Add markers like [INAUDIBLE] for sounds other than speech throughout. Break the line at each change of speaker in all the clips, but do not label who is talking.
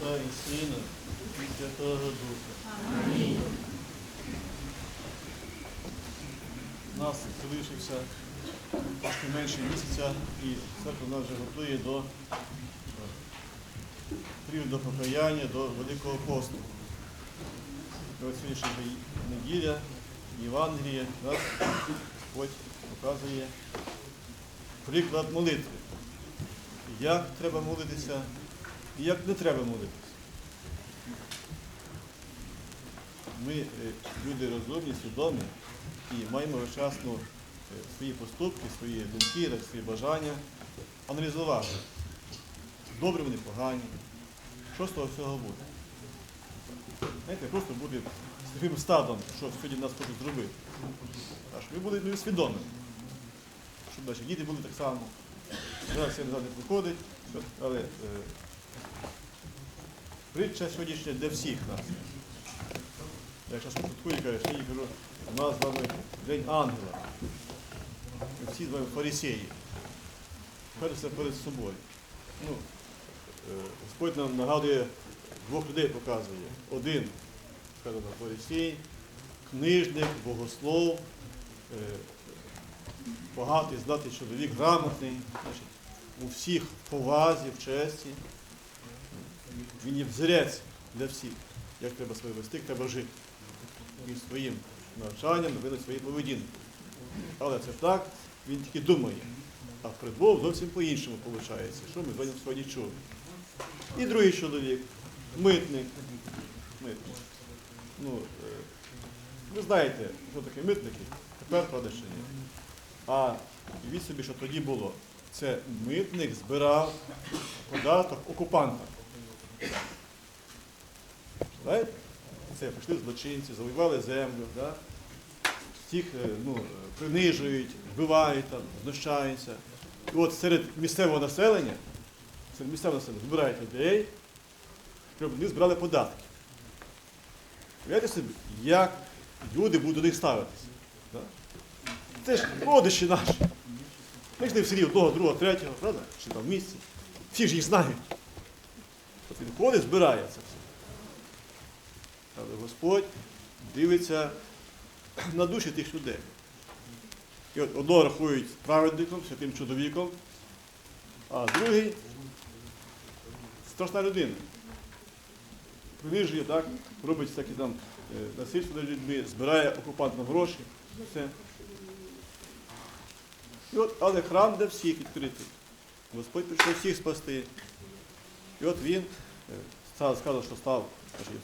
Отця і Сина, і Святого Духа. У нас залишився трошки менше місяця, і церква нас вже готує до е, періоду покаяння, до Великого посту. І от сьогоднішня неділя, Євангеліє, нас Господь показує приклад молитви. Як треба молитися і як не треба молитися. Ми е, люди розумні, свідомі і маємо весь час ну, е, свої поступки, свої думки, свої бажання аналізувати. Добре вони, погані. Що з того всього буде? Знаєте, просто з таким стадом, що сьогодні нас хочуть зробити. А щоб ми були ну, свідомі. Щоб наші діти були так само. Зараз назад не виходить, що- але е, притча сьогоднішня для всіх нас. Я зараз шуткую, кажу, їй кажу, у нас з вами День ангела. Ми всі з вами фарисеї. Перш все перед собою. Ну, е, Господь нам нагадує, двох людей показує. Один, сказано, фарисей, книжник, богослов, е, багатий, знатий чоловік, грамотний, значить, у всіх повазі, в честі. Він є взірець для всіх, як треба себе вести, як треба жити. Він своїм навчанням винить свою поведінку. Але це так, він тільки думає. А перед Богом зовсім по-іншому виходить, що ми з сьогодні чули. І другий чоловік, митник. митник. Ну, е, ви знаєте, що таке митники, тепер правда ні. А уявіть собі, що тоді було. Це митник збирав податок окупантам. Знаєте? Це прийшли злочинці, завоювали землю, да? всіх е, ну, е, принижують, вбивають, там, знущаються. І от серед місцевого населення, серед місцевого населення збирають людей, щоб вони збирали податки. Уявляєте собі, як люди будуть до них ставитися. Да? Це ж родичі наші. Ми ж не в селі одного, другого, третього, правда? Чи там в місті. Всі ж їх знають. Він ходить, збирає це все. Але Господь дивиться на душі тих людей. І от одного рахують праведником, святим чоловіком, а другий страшна людина. Принижує, так, робить всякі там е, насильство над людьми, збирає окупантам гроші. Все. І от, але храм для всіх відкритий. Господь прийшов всіх спасти. І от він, е, сказав, що став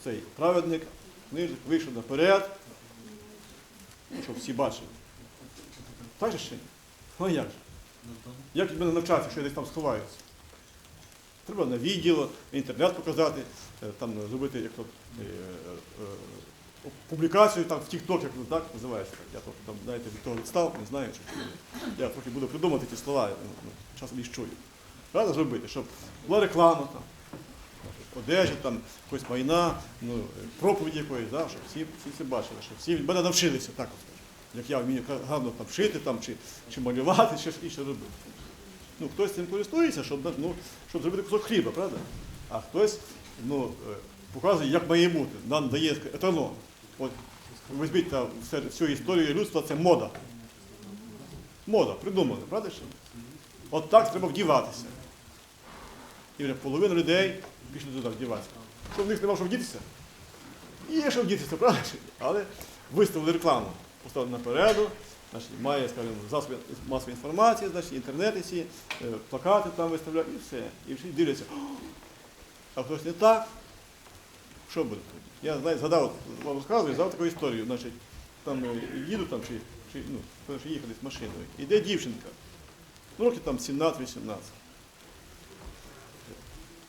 цей праведник, книжник, вийшов наперед, ну, щоб всі бачили. Так же ще? Ну як же? Як від мене навчатися, що я десь там сховаюся? Треба на відео, інтернет показати, е, там зробити як то, е, е, е, публікацію там в TikTok, як так називається. Я то, там, знаєте, від того відстав, не знаю. Чи, я трохи буду придумати ті слова, я, ну, часом їх чую. Треба зробити, щоб була реклама там, одежі, там, якось майна, ну, проповіді якоїсь, да, щоб всі, всі це бачили, щоб всі від мене навчилися, так от скажу. Як я вмію гарно там шити, там, чи, чи малювати, чи інше робити. Ну, хтось цим користується, щоб, ну, щоб зробити кусок хліба, правда? А хтось ну, е, показує, як має бути, нам дає еталон. От, візьміть там всю історію людства, це мода. Мода, придумана, правда? От так треба вдіватися. І вже половина людей пішли туди вдіватися. Що в них нема що вдітися? Є що вдітися, правда? Але виставили рекламу, поставили напереду, значить, має, скажімо, засоби масової інформації, значить, інтернети всі, е, плакати там виставляють і все. І всі дивляться. А хтось не так, що буде тоді? Я знаю, згадав, вам розказую, згадав таку історію. Значить, там е, їду там, чи, чи ну, їхали з машиною. Іде дівчинка. Ну, років там 17-18.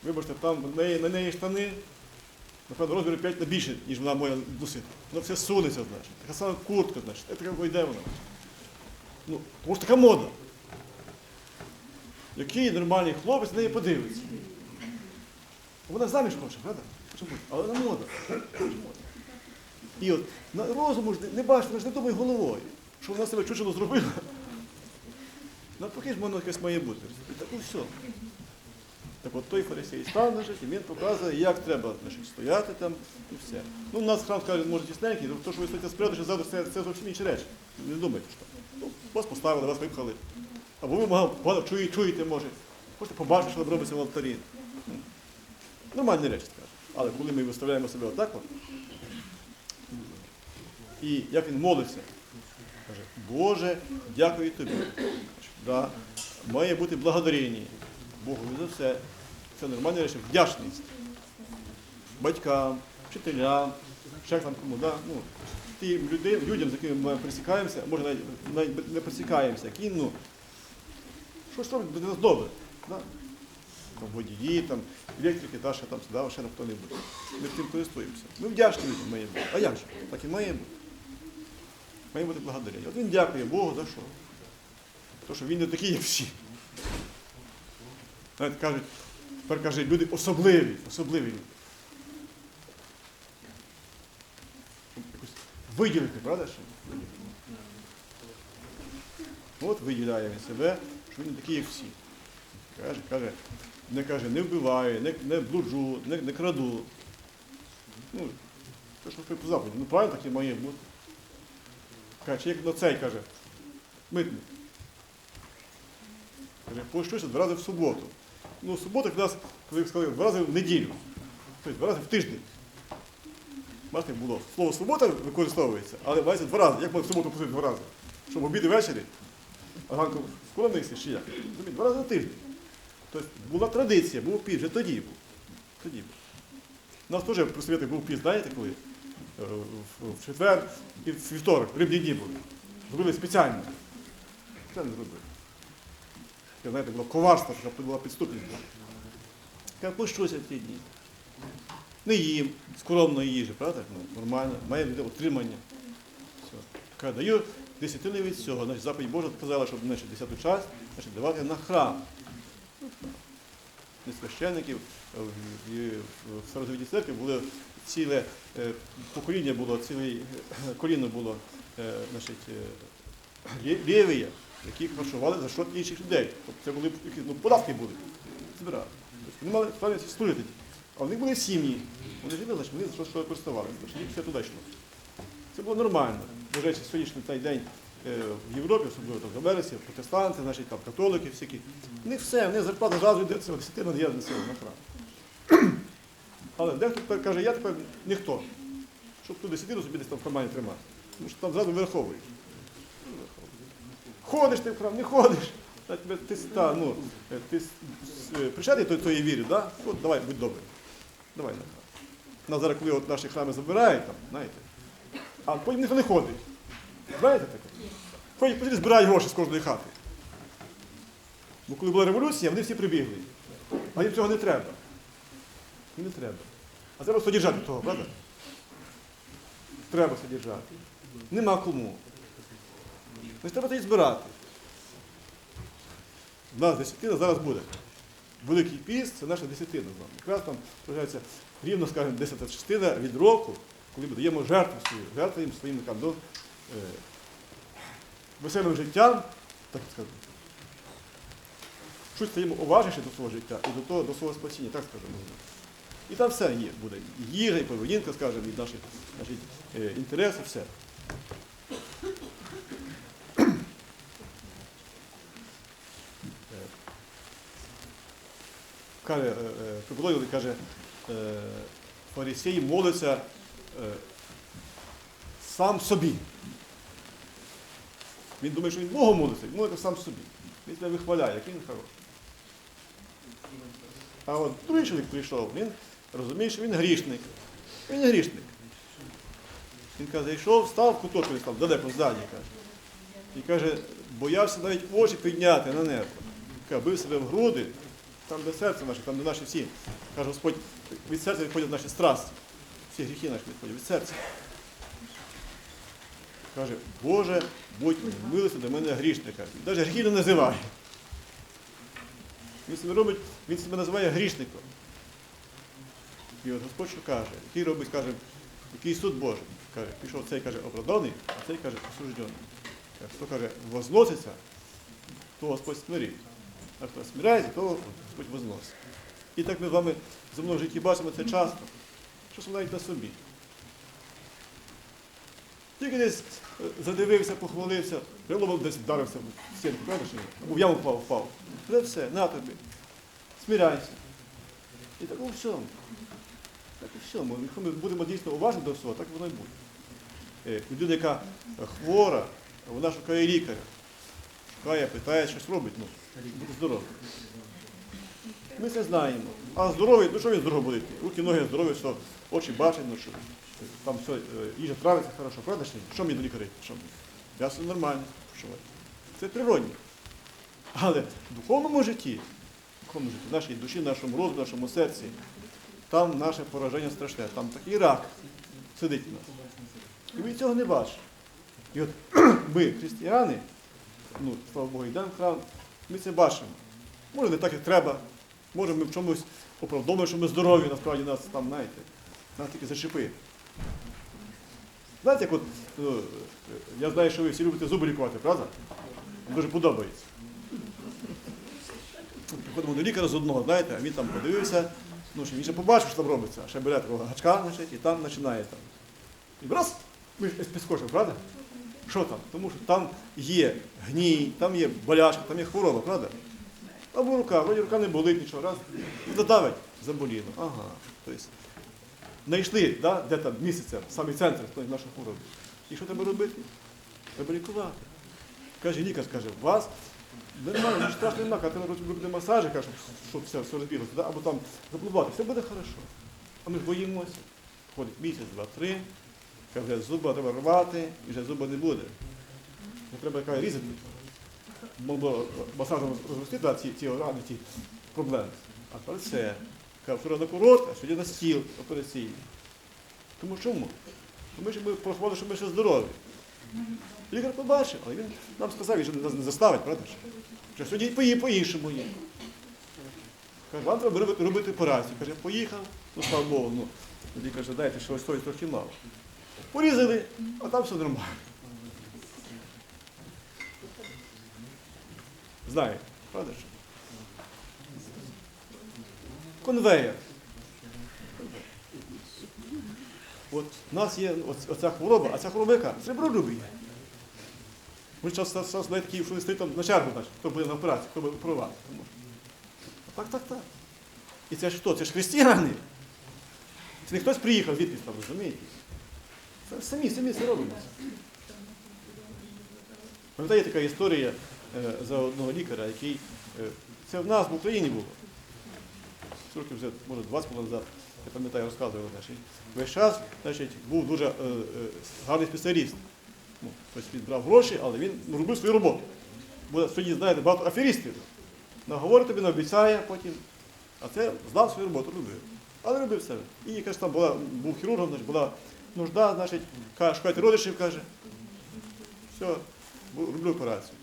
Вибачте, там на неї, на неї штани, напевно, розміру 5 на більше, ніж вона моя носити. Воно все сунеться, значить. Така сама куртка, значить. Це така йде вона. Ну, тому що така мода. Який нормальний хлопець на неї подивиться. Вона заміж хоче, правда? Чому? Але вона мода. І от на розуму ж не- бачить, вона ж не думає головою, що вона себе чучело зробила. Навпаки ж воно якесь має бути. І так, ну все. Так от той фарисей став, значить, і він показує, як треба значить, стояти там і все. Ну, у нас храм каже, може тісненький, то що ви стоїте спереду, що завтра це, це зовсім інші речі. Не думайте, що. Ну, вас поставили, вас випхали. Або ви мало, погано чуєте, може. Хочете побачити, що робиться в алтарі. Нормальні речі, скажемо. Але коли ми виставляємо себе отак, от, і як він молився, каже, Боже, дякую тобі. Да, має бути благодаріння Богу за все. Це нормальні речі, вдячність батькам, вчителям, ще там кому. Да? Ну, тим людей, людям, з якими ми пересікаємося, може навіть, навіть не пересікаємося, які ну, щось роблять для нас добре. Да? Там водії, там, електрики, та ще там сюди, ще там хто-небудь. Ми тим користуємося. Ми вдячні людям має бути. А як же? Так і має бути. Має бути благодарення. От він дякує Богу за що? Тому що він не такий, як всі. Навіть кажуть, тепер каже, люди особливі, особливі. Виділити, правда? От виділяє він себе, що він не такий, як всі. Каже, каже, не каже, не вбиваю, не, не блуджу, не, не краду. Ну, те, що по заповіді. Ну правильно так і має бути. Каже, як на цей каже, митник. Каже, пощуся два рази в суботу. Ну, субота нас, коли сказали, два рази в неділю. Тобто два рази в тиждень. Бачите, було. Слово субота використовується, але мається два рази. Як можна в суботу пустити два рази? Щоб обід і ввечері, а скоро не чи як? Розумієте, Два рази на тиждень. Тобто була традиція, був піс, вже тоді був. Тоді був. У нас теж при святи був піс, знаєте коли? Е, В четвер і в вівторок, рибні дні були. Зробили спеціально. Спеціально зробили. Знаєте, було коварство, щоб була підступність. Я пощуся в ті дні. Не їм, скромної їжі, правда? Ну, нормально, має отримання. Все. Каже, даю десятини від цього. Значить, заповідь Божа сказала, щоб значить, десяту часть значить, давати на храм. Не священників е, в, Старозавітній церкві було ціле е, покоління було, ціле е, коліно було значить, лє- лєвія, які харчували за счет інших людей. Тобто це були якісь, ну, податки були. Збирали. Тобто вони мали справді служити. А в них були сім'ї. Вони жили, значить, вони за що користувалися. Значить, їх все туди йшло. Це було нормально. До речі, сьогоднішній цей день е, в Європі, особливо там в Америці, протестанти, значить, там, католики всякі. В них все, в них зарплата зразу йде, це десятина є на силу на храм. Але дехто тепер каже, я тепер ніхто. Щоб ту десятину собі десь там в кармані тримати. Тому що там зразу вираховуєш. Ходиш ти в храм, не ходиш. Та ти, та, ну, е, ти е, причетний до твоєї віри, да? От давай, будь добрий. Давай на. Нас зараз, коли от наші храми забирають, там, знаєте, а потім ніхто не ходить. Знаєте таке? Ходять, потім збирають гроші з кожної хати. Бо коли була революція, вони всі прибігли. А їм цього не треба. Їм не треба. А треба содержати того, правда? Треба содержати. Нема кому. Тобто треба тоді збирати. У нас десятина зараз буде. Великий піст це наша десятина з вами. Якраз там вважається рівно, скажімо, десята частина від року, коли ми даємо жертву свою, жертвуємо своїм там, до, е, веселим життям, так скажу. Щось стаємо уважніше до свого життя і до того, до свого спасіння, так скажемо. І там все є, буде. І їжа, і поведінка, скажімо, і наші, наші е, інтереси, все. Каже, е, е, каже, е, фарисей молиться е, сам собі. Він думає, що він Богу молиться, він молиться сам собі. Він себе вихваляє, який він хороший. А от другий чоловік прийшов, він розуміє, що він грішник. Він грішник. Він каже, зайшов, став в куток, він став далеко ззаді, каже. І каже, боявся навіть очі підняти на небо. Каже, бив себе в груди, там, де серце наше, там, де наші всі. Каже Господь, від серця відходять наші страсті. Всі гріхи наші відходять від серця. Каже, Боже, будь милися до мене грішника. Навіть гріхи не називає. Він себе робить, він себе називає грішником. І от Господь що каже, який робить, каже, який суд Божий. Каже, пішов цей каже оправданий, а цей каже осуждений. Хто каже, возноситься, то Господь смирить. А хто смиряється, то Господь возносить. І так ми з вами в житті бачимо це часто, що навіть на собі. Тільки десь е, задивився, похвалився, приломом десь вдарився в стінку, правда? Або в яму впав, впав. Вже все, на тобі. Сміряйся. І так у всьому. Так у всьому. Якщо ми будемо дійсно уважні до всього, так воно і буде. Е, Людина, яка хвора, вона шукає лікаря. Шукає, питає, щось робить, ну, бути здоровим. Ми це знаємо. А здоровий, ну що він здорово буде? Руки, ноги здорові, що очі бачать, ну що там все, е, їжа травиться хорошо, правда? Що мені до лікаря? Що все нормально почуваю. Це природні. Але в духовному житті, в духовному житті, в нашій душі, в нашому розумі, в нашому серці, там наше пораження страшне, там такий рак сидить у нас. І ми цього не бачимо. І от [CLEARS THROAT] ми, християни, ну, слава Богу, йдемо в храм, ми це бачимо. Може, не так, як треба, може, ми в чомусь оправдовуємо, що ми здорові, насправді нас там, знаєте, нас тільки зачепи. Знаєте, як от, ну, я знаю, що ви всі любите зуби лікувати, правда? Вам дуже подобається. Приходимо до лікаря з одного, знаєте, а він там подивився, ну, що він ще побачив, що там робиться, а ще бере такого гачка, значить, і там починає там. І раз, ми ж підскочив, правда? Що там? Тому що там є гній, там є болячка, там є хвороба, правда? Або рука, вроді рука не болить нічого, раз, додавить, заболіло. Ага. Тобто, знайшли, да, де там місяця, самий центр нашої хвороби. І що треба робити? Треба лікувати. Каже лікар, каже, у вас нормально, немає, коли треба робити масажі, каже, щоб все, все розбіглося, да? або там заплувати, все буде добре. А ми ж боїмося. Ходить місяць, два, три, каже, зуба треба рвати, і вже зуба не буде. Не треба каже, різати. Могло масажем розрости да, ці, ці рани, ці проблеми. А тепер все. Каже, вчора на курорт, а сьогодні на стіл операційний. Тому чому? Тому що ми порахували, що ми ще здорові. Лікар побачив, але він нам сказав, же нас не заставить, правда? Що сьогодні пої- по-іншому є. Каже, вам треба робити, операцію. Каже, поїхав, ну слава Богу, ну. Лікар каже, дайте, що ось стоїть трохи мало. Порізали, а там все нормально. Знаєте, правда? що? Конвеєр. От у нас є оця хвороба, а ця хвороба яка? Сребролюбія. Ми часто час знаєте, такі, що стоїть там на чергу, значить, хто буде на операції, хто буде оперувати. Так, так, так. І це ж хто? Це ж християни. Це не хтось приїхав звідкись там, розумієте? Самі, самі це робимо. Пам'ятаєте, така історія е, за одного лікаря, який е, це в нас в Україні було. Років вже, може, 20 років назад, я пам'ятаю, розказував. Весь час значить, був дуже е, е, гарний спеціаліст. Ну, тобто він брав гроші, але він робив свою роботу. Бо сьогодні, знаєте, багато аферістів. Наговорить тобі, наобіцяє потім. А це знав свою роботу, робив. Але робив все. І каже, там була, був хірургом, значить, була нужда, значить, каже, родичів, каже. Все, роблю операцію.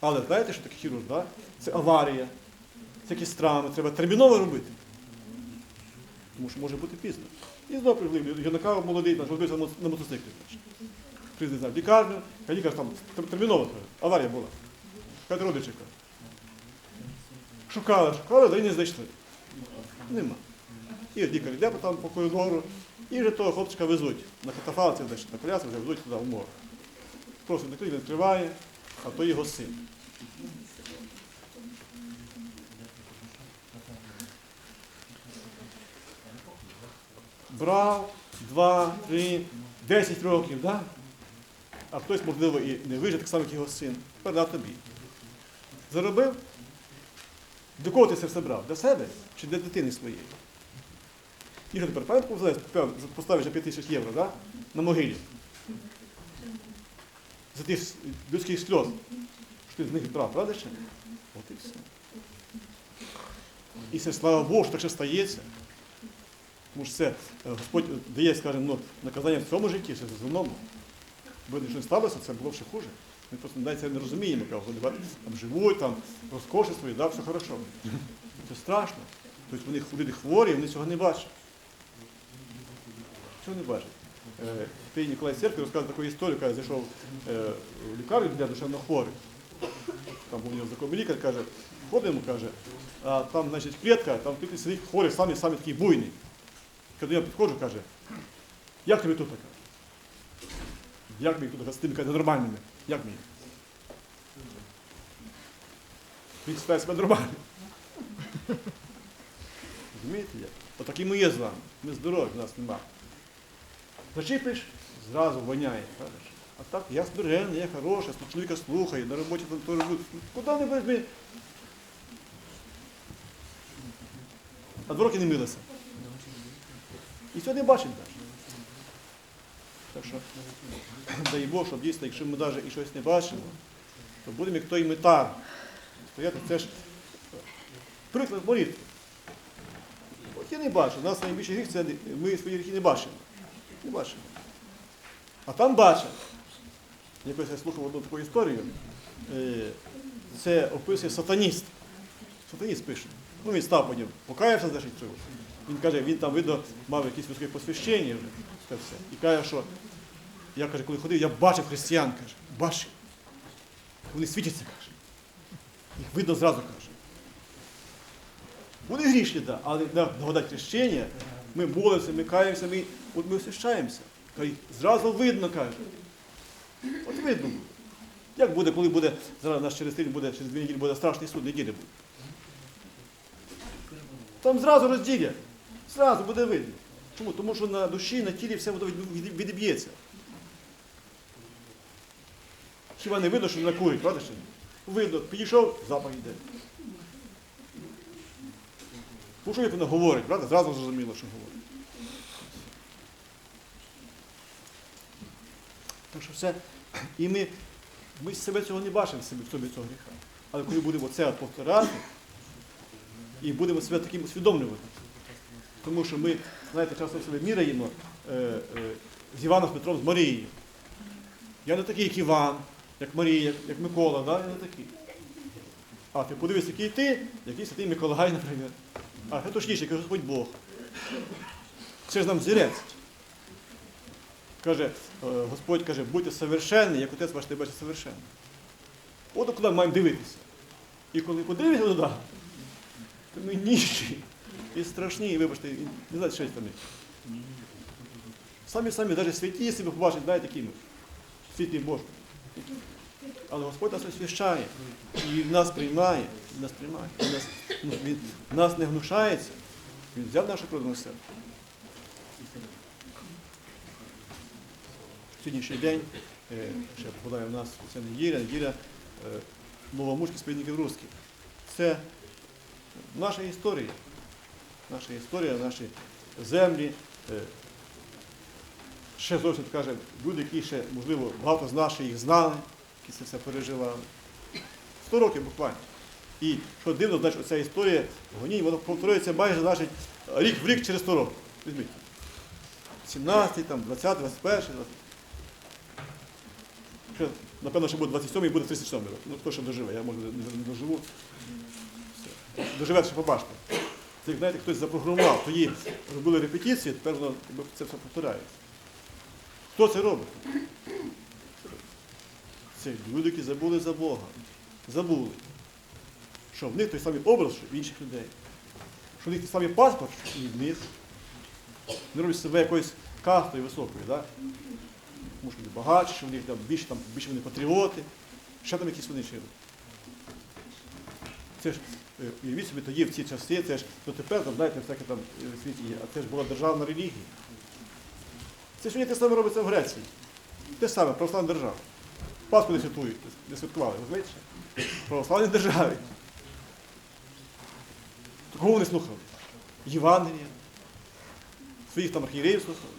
Але знаєте, що таке хірург, да? Це аварія, це якісь травми, треба терміново робити. Тому що може бути пізно. І знову прийшли, юнака молодий, розбився на мотоциклі. Прийшли в лікарню, а лікар там терміново, аварія була. Каже, родичі каже. Шукали, шукали, і не знайшли. Нема. І лікар йде там по коридору, і вже того хлопчика везуть на катафалці, значить, на коляску, вже везуть туди в морг. Просто не відкриває, а то його син. Брав два, три, десять років, да? а хтось, можливо, і не вижив, так само, як його син. На тобі. Заробив? До кого ти це все брав? Для себе чи для дитини своєї? Ігор тепер пам'ятку поставиш за 5 тисяч євро да? на могилі. За тих людських сльоз, що ти з них брав, правда ще? От і все. І це слава Богу, що так ще стається. Тому що це е, Господь дає, скажімо, ну, наказання в цьому житті, в земному. Бо якщо не сталося, це було б ще хуже. Ми просто навіть це не розуміємо, вони там живуть, там свої, да, все хорошо. Це страшно. Тобто вони люди хворі, вони цього не бачать. Цього не бачать. Е, Ти Ніколай Церкви розказує таку історію, каже, зайшов е, в лікарню для душевно хворих. Там був у нього знайомий лікар, каже, ходимо, каже, а там, значить, клітка, там клітки сидить хворий, самі, самі такий буйний. Коли я підходжу, каже, як тобі тут така? Як мені тут з тими нормальними? Як мені? Він стає себе нормально. [LAUGHS] Розумієте як? Ми є з вами. Ми здорові, нас нема. Зачіпиш, зразу воняє. Кажеш. А так, я смиренний, я хороший, чоловіка слухаю, на роботі там то роблю. Куди не возьми? А два роки не милися. І цього не бачить навіть. Так що, дай Бог, щоб дійсно, якщо ми навіть і щось не бачимо, то будемо як той метар. Стояти, це ж приклад молитви. От я не бачу, у нас найбільший гріх це ми свої гріхи не бачимо. Не бачимо. А там бачать. Якось я слухав одну таку історію. Е, Це описує сатаніст. Сатаніст пише. Ну він став потім, покаявся значить цього. Він каже, він там видно мав якісь високе посвящення вже. Це все. І каже, що я каже, коли ходив, я бачив християн, каже, бачив. Вони світяться, каже. Їх видно зразу каже. Вони грішні, так, але на нагодать хрещення ми молимося, ми каємося, ми, от ми освящаємося. Каже, Зразу видно, каже. От видно. Як буде, коли буде, зараз у нас через тиждень буде, через дві неділі буде страшний суд, неділі буде. Там зразу розділять. Зразу буде видно. Чому? Тому що на душі, на тілі все відіб'ється. Хіба не видно, що не накурить, правда? Видно, підійшов, запах йде. Ну, що як вона говорить, правда? Зразу зрозуміло, що говорить. Так що все. І ми, ми себе цього не бачимо собі, в собі цього гріха. Але коли будемо це повторяти, і будемо себе таким усвідомлювати. Тому що ми, знаєте, часто себе міряємо е, е, з Іваном Петром, з Марією. Я не такий, як Іван, як Марія, як Микола, да? я не такий. А ти подивись, який ти, який святий Миколай, наприклад. А це точніше, як Господь Бог. Це ж нам зірець. Каже, Господь каже, будьте совершенні, як отець ваш тебе совершенний. От куди маємо дивитися. І коли подивишся туди, то ми ніжі і страшні, і вибачте, і не знаєте, що там. є. Самі самі, навіть святі себе побачать, знаєте, якими. Світлі Божі. Але Господь нас освящає, і нас приймає, Він нас приймає. Він нас, ну, він нас не гнушається. Він взяв кровь на себе. Сьогоднішній день, е, ще попадає в нас ця неділя, неділя е, новомужських сповідників русських. Це наша історія. Наша історія, наші землі. е, Ще зовсім каже, люди, які ще, можливо, багато з ще їх знали, які це все переживали. Сто років буквально. І що дивно, значить, оця історія гонінь, вона повторюється майже значить, рік в рік через 100 років. Візьміть. 17, там, 20, 21, 20. Ще, напевно, ще буде 27 і буде 37 рок. Ну, хто ще доживе, я може не доживу. Все. Доживе, ще побачите. Це, знаєте, хтось запрограмував, тоді робили репетиції, тепер воно це все повторяється. Хто це робить? Це люди, які забули за Бога. Забули. Що в них той самий образ, що в інших людей. Що в них той самий паспорт, що і в них. Не роблять себе якоюсь кастою високою, да? тому що вони багатші, що в них там більше, там, більше вони патріоти, ще там якісь вони чили. Це ж, е, уявіть собі, тоді в ці часи, це ж, ну тепер там, знаєте, всяке там е, в світі є, а це ж була державна релігія. Це сьогодні те саме робиться в Греції. Те саме, православна держава. Пасху не святкують, не святкували, розумієте? В православній державі. Кого вони слухали? Євангелія. Своїх там архієреїв слухали.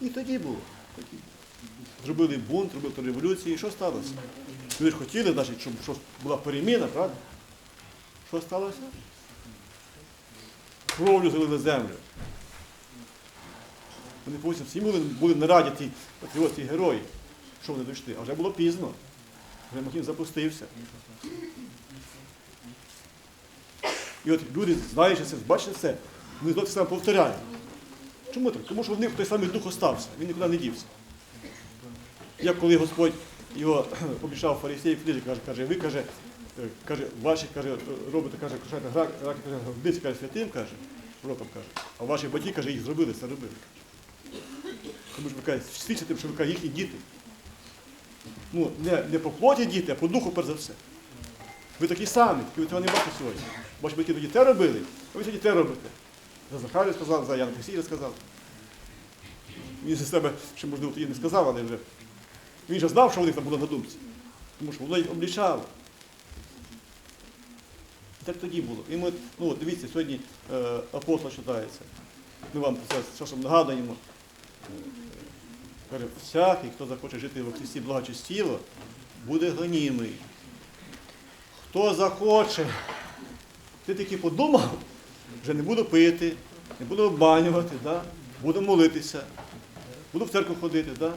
І тоді було. Тоді. Зробили бунт, зробили революцію. І що сталося? Люди ж хотіли, значить, щоб, щоб була переміна, правда? Що сталося? Кров'ю залили землю. Вони потім всі були, були раді ті патріоти і герої, що вони дійшли. А вже було пізно. Вже Махін запустився. І от люди, знаючи це, бачите це, вони знову саме повторяють. Чому так? Тому що в них той самий дух остався, він нікуди не дівся. Як коли Господь його [CLEARS THROAT] обіцяв фарисеїв каже, каже, ви каже, е, каже, ваші каже, робите, каже, кошати грак, каже, годиться, каже, святим, каже, роком каже, а ваші батьки, каже, їх зробили, це робили. Тому що ви кажете, тим, що ви каже, їхні діти. Ну, не, не по плоті діти, а по духу перш за все. Ви такі самі, тільки ви цього не бачите сьогодні. Ваші батьки тоді те робили, а ви сьогодні те робите. За Захарію сказав, за Яна Кресія сказав. Він за себе ще, можливо, тоді не сказав, але вже. Він же знав, що у них там було на думці. Тому що воно їх облічало. Так тоді було. І ми, ну дивіться, сьогодні е, апостол читається. Ми вам це часом нагадуємо. Каже, всякий, хто захоче жити в Христі благочестіво, буде гонімий. Хто захоче, ти таки подумав, вже не буду пити, не буду обманювати, да? буду молитися, буду в церкву ходити, да?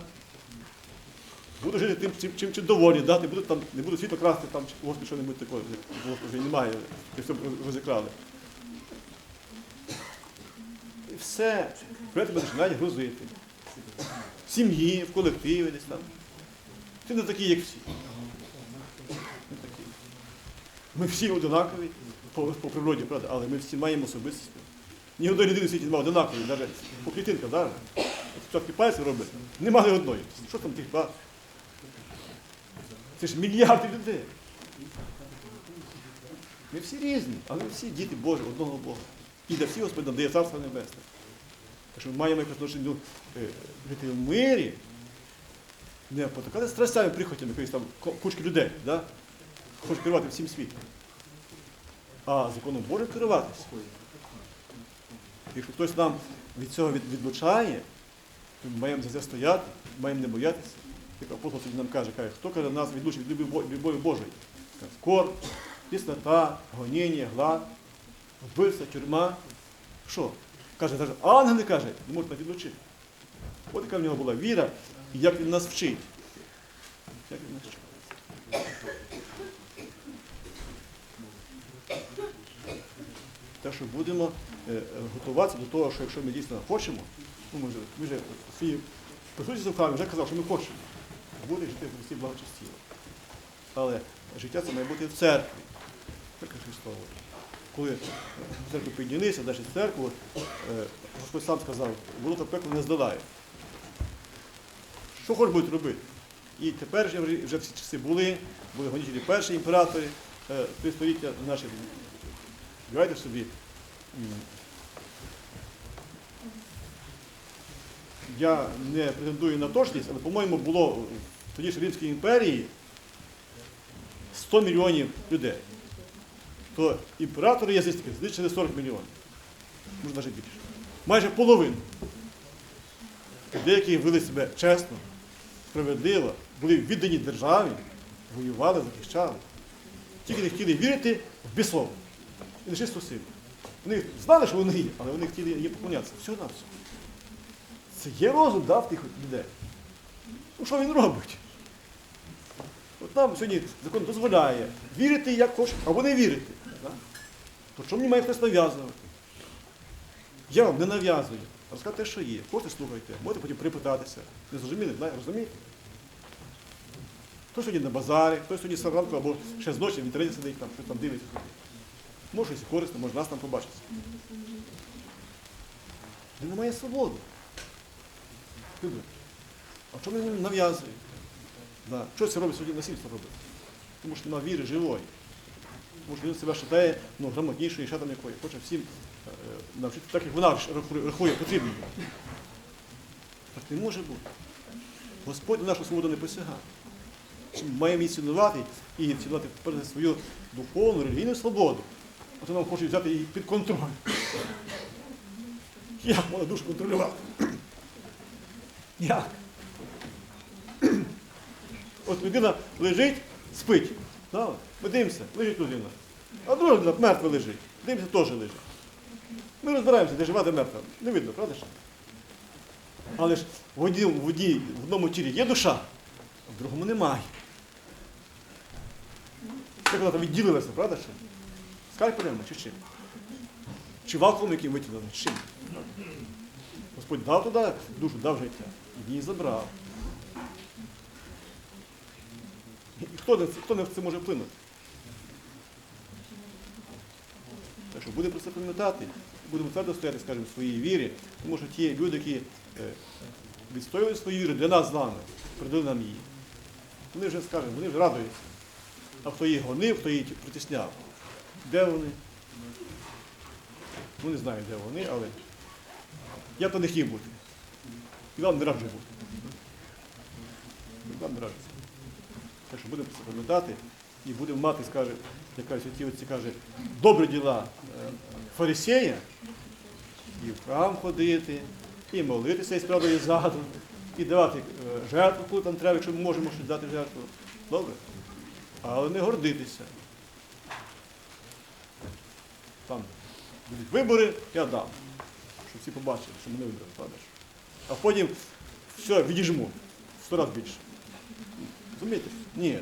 буду жити тим, чим, чим, чим доволі, да? не буду, там, не буду світло красти, там, чи, Господи, що-небудь таке, Господи, вже немає, все розікрали. І все, про тебе починають грузити. В сім'ї, в колективі десь там. Ти не такий, як всі. Не такий. Ми всі одинакові по, по природі, правда, але ми всі маємо особистість. Ні одної людини в світі немає одинакової, навіть по клітинках, да? Спочатку пальці робить, немає одної. Що там тих багато? Це ж мільярди людей. Ми всі різні, але всі діти Божі, одного Бога. І для всіх Господь дає царство небесне. Так що ми маємо якось е, жити в мирі, не потакати страстями прихотями якоїсь там кучки людей, да? хочуть керувати всім світом. А законом Божим керуватися. Якщо хтось нам від цього відлучає, то ми маємо за це стояти, маємо не боятися. Як апостол сьогодні нам каже, каже, хто каже нас відлучить від любові Божої? Скор, тіснота, гоніння, глад, вбивство, тюрма. Що? Каже, ангели каже, не можуть нас відлучити. От яка в нього була віра, як він нас вчить. Як він нас вчить. Так що будемо е, готуватися до того, що якщо ми дійсно хочемо, ну ми вже, ми вже в своїй присутності в вже казав, що ми хочемо бути жити в Христі благочестіво. Але життя це має бути в церкві. Церква Христова. Коли в церкву піднялися, далі церкву, е, Господь сам сказав, ворота пекло не здолає. Що хоч будуть робити? І тепер вже, всі часи були, були гонітелі перші імператори, е, три століття наші. Давайте собі. Я не претендую на точність, але, по-моєму, було тоді ж Римській імперії 100 мільйонів людей. То імператори язичники знищили 40 мільйонів. Може навіть більше. Майже половину. Деякі вели себе чесно, справедливо, були віддані державі, воювали, захищали. Тільки не хотіли вірити в біслов і нечисту силу. Вони знали, що вони є, але вони хотіли їм поклонятися. Всього на все. Це є розум да, в тих людей. Ну що він робить? От нам сьогодні закон дозволяє вірити, як хочеш, або не вірити. То чому мені має хтось нав'язувати? Я вам не нав'язую. Розказати, що є. Хочете слухайте, можете потім припитатися. Не зрозуміли? Знає, розумієте? Хто сьогодні на базарі, хто сьогодні зранку або ще з ночі в інтернеті сидить, там, щось там дивиться. Може, щось корисно, може нас там побачиться. Де немає свободи. Люди. А чому він нав'язує? Да. Що це робить сьогодні насильство робить? Тому що немає віри живої. Що він себе вважає ну, грамотнішою, ще там якої. Хоче всім е, навчити так, як вона рахує- потрібно. Так не може бути. Господь на нашу свободу не посягає. Маємо її цінувати і цінувати свою духовну, релігійну свободу. А то нам хочуть взяти її під контроль. Як можна душу контролювати? Як? От людина лежить, спить. Ми дивимося, лежить людина. А друга людина мертва лежить. Дивимося, теж лежить. Ми розбираємося, де жива, де мертва. Не видно, правда ж? Але ж в одній, в одному тілі є душа, а в другому немає. Як вона там відділилася, правда ж? Скальпелем чи чим? Чи вакуум, яким витягнули? Чим? Господь дав туди душу, дав життя. І її забрав. І хто, на це- хто на це може вплинути? що будемо про це пам'ятати, будемо твердо стояти, скажімо, в своїй вірі, тому що ті люди, які е, відстоювали свою віру для нас з вами, передали нам її. Вони вже, скажімо, вони вже радуються. А хто їх гонив, хто їх притисняв, де вони? Ну, не знаю, де вони, але я б то не хотів бути. І вам не раджу бути. Вам не раджу. Так що будемо це пам'ятати і будемо мати, скаже, якась оті оці каже, добрі діла е, фарисея, і в храм ходити, і молитися із правдою і і давати е, жертву, коли там треба, якщо ми можемо щось дати жертву. Добре? Але не гордитися. Там будуть вибори, я дам. Щоб всі побачили, що мене вибрали? А потім все, відіжму. Сто разів більше. Розумієте? Ні.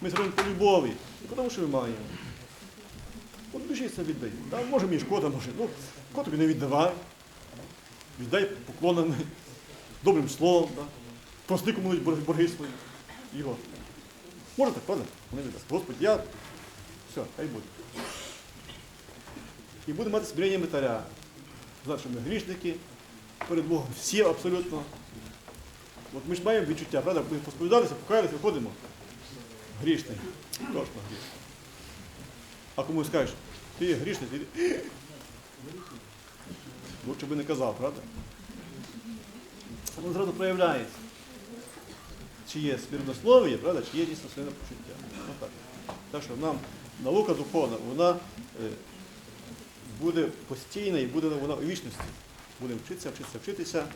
Ми зробимо по любові. Не тому, що ми маємо. От душі це віддай. Да, може мені шкода, може. Ну, шкода не віддавай. Віддай поклонами, добрим словом. Да. Прости комусь борги, свої. Його. Може так, правда? Не віддасть. Господь, я. Все, хай буде. І будемо мати смирення митаря. Знати, що ми грішники перед Богом. Всі абсолютно. От ми ж маємо відчуття, правда? Ми посповідалися, покаялися, виходимо. Грішний. Точно грішний. А комусь скажеш, ти є грішний, ти. Лучше би не казав, правда? Воно зразу проявляється. Чи є спірнослов'я, правда, чи є дійсно своє почуття. Ну, так. так що нам наука духовна, вона е, буде постійна і буде вона у вічності. Будемо вчитися, вчитися, вчитися,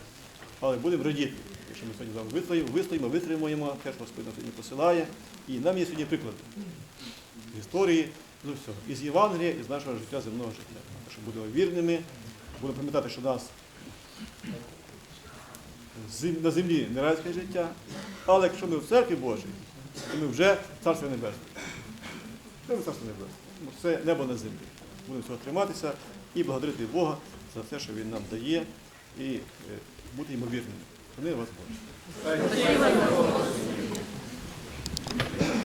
але будемо радіти. Якщо ми сьогодні з вами вистоїмо, вистоїмо, витримуємо, теж Господь нас сьогодні посилає. І нам є сьогодні приклади з історії, з усього. І з Євангелія, і з нашого життя, земного життя. Так що будемо вірними, будемо пам'ятати, що нас на землі не райське життя, але якщо ми в церкві Божій, то ми вже Царство Небесне. Вже Царство Небесне. Це небо на землі. Будемо цього триматися і благодарити Бога за те, що Він нам дає, і е, бути ймовірними. Вони вас Боже.